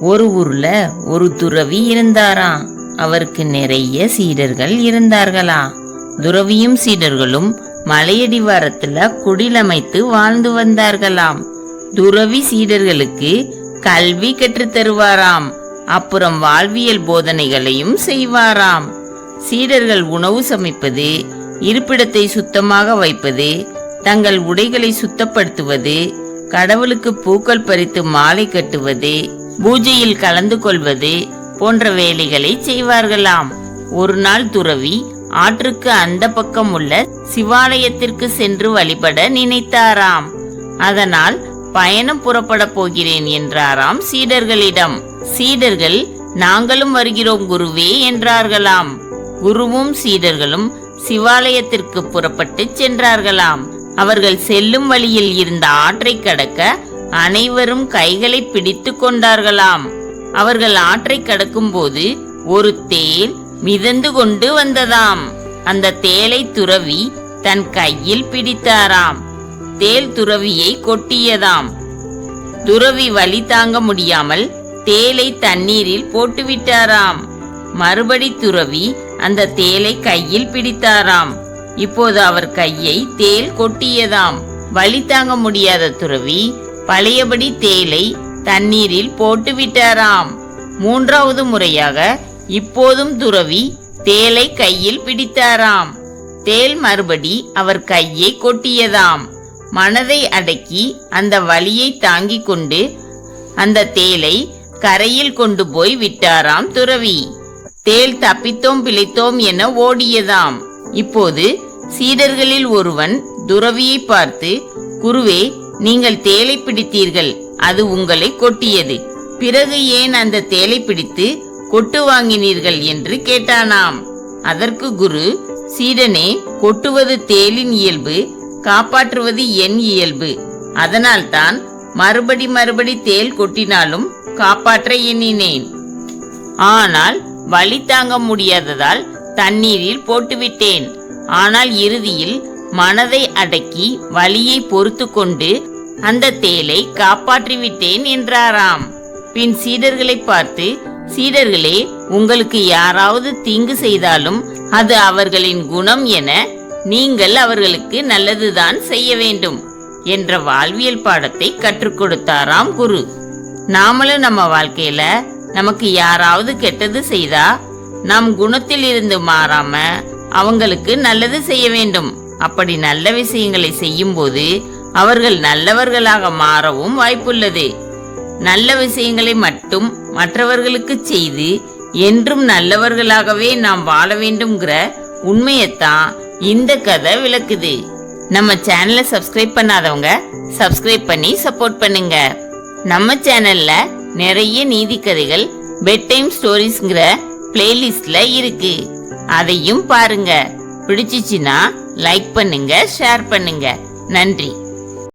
ஒரு ஊர்ல ஒரு துறவி இருந்தாராம். அவருக்கு நிறைய சீடர்கள் இருந்தார்களாம் துறவியும் சீடர்களும் மலையடிவாரத்துல குடிலமைத்து வாழ்ந்து வந்தார்களாம். துறவி சீடர்களுக்கு கல்வி கற்றுத் தருவாராம். அப்புறம் வாழ்வியல் போதனைகளையும் செய்வாராம். சீடர்கள் உணவு சமைப்பது இருப்பிடத்தை சுத்தமாக வைப்பது தங்கள் உடைகளை சுத்தப்படுத்துவது கடவுளுக்கு பூக்கள் பறித்து மாலை கட்டுவது பூஜையில் கலந்து கொள்வது போன்ற வேலைகளை செய்வார்களாம். ஒரு நாள் துறவி ஆற்றுக்கு அந்த பக்கம் உள்ள சிவாலயத்திற்கு சென்று வழிபட நினைத்தாராம். அதனால் பயணம் புறப்பட போகிறேன் என்றாராம் சீடர்களிடம். சீடர்கள் நாங்களும் வருகிறோம் குருவே என்றார்களாம். குருவும் சீடர்களும் சிவாலயத்திற்கு புறப்பட்டு சென்றார்களாம். அவர்கள் செல்லும் வழியில் இருந்த ஆற்றை கடக்க அனைவரும் கைகளை பிடித்து கொண்டார்களாம். அவர்கள் ஆற்றை கடக்கும்போது ஒரு தேல் மிதந்து கொண்டு வந்ததாம். அந்த தேலை துறவி தன் கையில் பிடித்தாராம். தேல் துறவியை கொட்டியதாம். துறவி வலி தாங்க முடியாமல் தேலை தண்ணீரில் போட்டுவிட்டாராம். மறுபடி துறவி அந்த தேலை கையில் பிடித்தாராம். இப்போது அவர் கையை தேல் கொட்டியதாம். வலி தாங்க முடியாத துறவி பழையபடி தேலை தண்ணீரில் போட்டு விட்டாராம் மூன்றாவது முறையாக இப்போதும் துறவி தேலை கையில் பிடித்தாராம். தேல் மறுபடி அவர் கையை கொட்டியதாம். மனதை அடக்கி அந்த வலியை தாங்கிக் கொண்டு அந்த தேலை கரையில் கொண்டு போய் விட்டாராம் துறவி. தேல் தப்பித்தோம் பிழைத்தோம் என ஓடியதாம். இப்போது சீடர்களில் ஒருவன் துறவியை பார்த்து குருவே நீங்கள் தேலை பிடித்தீர்கள் அது உங்களை கொட்டியது. பிறகு ஏன் அந்த தேலை பிடித்து கொட்டு வாங்கினீர்கள் என்று கேட்டானாம். அதற்கு குரு சீடனே கொட்டுவது தேலின் இயல்பு காப்பாற்றுவது என் இயல்பு. அதனால்தான் மறுபடி மறுபடி தேல் கொட்டினாலும் காப்பாற்ற எண்ணினேன். ஆனால் வலி தாங்க முடியாததால் தண்ணீரில் போட்டுவிட்டேன். ஆனால் இறுதியில் மனதை அடக்கி வலியை பொறுத்து கொண்டு அந்த தேலை காப்பாற்றிவிட்டேன் என்றாராம். பின் சீடர்களை பார்த்து சீடர்களே உங்களுக்கு யாராவது தீங்கு செய்தாலும் அது அவர்களின் குணம் என நீங்கள் அவர்களுக்கு நல்லதுதான் செய்ய வேண்டும் என்ற வாழ்வியல் பாடத்தை கற்றுக் கொடுத்தாராம் குரு. நாமளும் நம்ம வாழ்க்கையில நமக்கு யாராவது கெட்டது செய்தா நம் குணத்தில் இருந்து மாறாம அவங்களுக்கு நல்லது செய்ய வேண்டும். அப்படி நல்ல விஷயங்களை செய்யும்போது அவர்கள் நல்லவர்களாக மாறவும் வாய்ப்புள்ளது. நல்ல விஷயங்களை மட்டும் மற்றவர்களுக்கு செய்து என்றும் நல்லவர்களாகவே நாம் வாழ வேண்டும்ங்கிற உண்மையத்தான் இந்த கதை விளக்குது. நம்ம சேனலை சப்ஸ்கிரைப் பண்ணாதவங்க சப்ஸ்கிரைப் பண்ணி சப்போர்ட் பண்ணுங்க. நம்ம சேனல்ல நிறைய நீதி கதைகள் பெட் டைம் ஸ்டோரிஸ்ங்கிற பிளேலிஸ்ட்ல இருக்கு. அதையும் பாருங்க. பிடிச்சிச்சின்னா லைக் பண்ணுங்க ஷேர் பண்ணுங்க. நன்றி.